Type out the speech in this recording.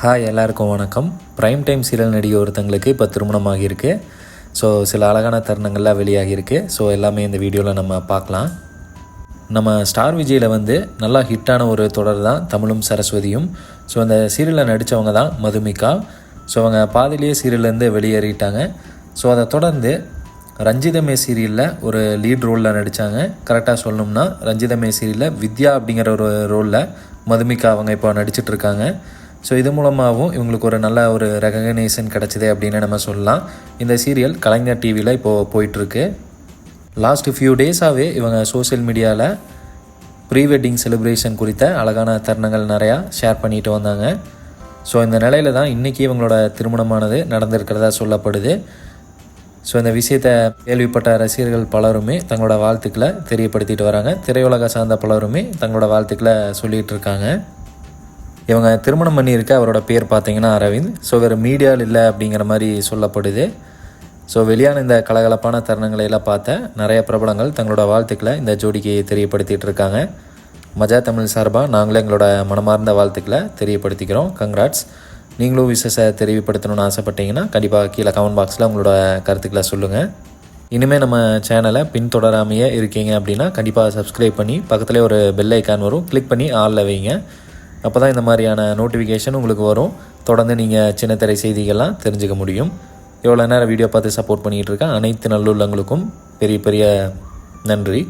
Hi எல்லாருக்கும் வணக்கம். Prime time serial நடிகை ஒருத்தங்களுக்கு இப்போ திருமணம் ஆகியிருக்கு ஸோ சில அழகான தருணங்கள்லாம் வெளியாகியிருக்கு. ஸோ எல்லாமே இந்த வீடியோவில் நம்ம பார்க்கலாம். நம்ம ஸ்டார் விஜயில் வந்து நல்லா ஹிட்டான ஒரு தொடர் தான் தமிழும் சரஸ்வதியும். ஸோ அந்த சீரியலில் நடித்தவங்க தான் மதுமிகா. ஸோ அவங்க பாதிலேயே சீரியல்லேருந்து வெளியேறிட்டாங்க. ஸோ அதை தொடர்ந்து ரஞ்சிதமே சீரியலில் ஒரு லீட் ரோலில் நடித்தாங்க கரெக்டாக சொல்லணும்னா ரஞ்சிதமே சீரியலில் வித்யா அப்படிங்கிற ஒரு ரோலில் மதுமிகா அவங்க இப்போ நடிச்சிட்டு இருக்காங்க. ஸோ இது மூலமாகவும் இவங்களுக்கு ஒரு நல்ல ஒரு ரெகக்னேஷன் கிடச்சிது அப்படின்னு நம்ம சொல்லலாம். இந்த சீரியல் கலைஞர் டிவியில் இப்போது போயிட்டுருக்கு. லாஸ்ட் ஃபியூ டேஸாகவே இவங்க சோஷியல் மீடியாவில் ப்ரீ வெட்டிங் செலிப்ரேஷன் குறித்த அழகான தருணங்கள் நிறையா ஷேர் பண்ணிட்டு வந்தாங்க. ஸோ இந்த நிலையில தான் இன்றைக்கி இவங்களோட திருமணமானது நடந்திருக்கிறதா சொல்லப்படுது. ஸோ இந்த விஷயத்தை கேள்விப்பட்ட ரசிகர்கள் பலருமே தங்களோட வாழ்த்துக்களை தெரியப்படுத்திட்டு வராங்க. திரையுலக சார்ந்த பலருமே தங்களோட வாழ்த்துக்களை சொல்லிகிட்டு இருக்காங்க. இவங்க திருமணம் பண்ணியிருக்க அவரோட பேர் பார்த்தீங்கன்னா அரவிந்த். ஸோ வேறு மீடியாவில் இல்லை அப்படிங்கிற மாதிரி சொல்லப்படுது. ஸோ வெளியான இந்த கலகலப்பான தருணங்களை எல்லாம் பார்த்த நிறைய பிரபலங்கள் தங்களோட வாழ்த்துக்களை இந்த ஜோடிக்கு தெரியப்படுத்திகிட்டு இருக்காங்க. மஜா தமிழ் சார்பாக நாங்களும் எங்களோட மனமார்ந்த வாழ்த்துக்களை தெரியப்படுத்திக்கிறோம். கங்க்ராட்ஸ் நீங்களும் விசேஷ தெரியப்படுத்தணும்னு ஆசைப்பட்டீங்கன்னா கண்டிப்பாக கீழே கமெண்ட் பாக்ஸில் உங்களோட கருத்துக்களை சொல்லுங்கள் இனிமேல் நம்ம சேனலை பின்தொடராமையே இருக்கீங்க அப்படின்னா கண்டிப்பாக சப்ஸ்கிரைப் பண்ணி பக்கத்துலேயே ஒரு பெல் ஐக்கான் வரும். கிளிக் பண்ணி ஆளில் வைங்க. அப்போ தான் இந்த மாதிரியான நோட்டிஃபிகேஷன் உங்களுக்கு வரும். தொடர்ந்து நீங்கள் சின்ன திரை செய்திகள்லாம் தெரிஞ்சுக்க முடியும். எவ்வளோ நேரம் வீடியோ பார்த்து சப்போர்ட் பண்ணிகிட்டு இருக்கேன் அனைத்து நல்லுள்ளங்களுக்கும் பெரிய பெரிய நன்றி.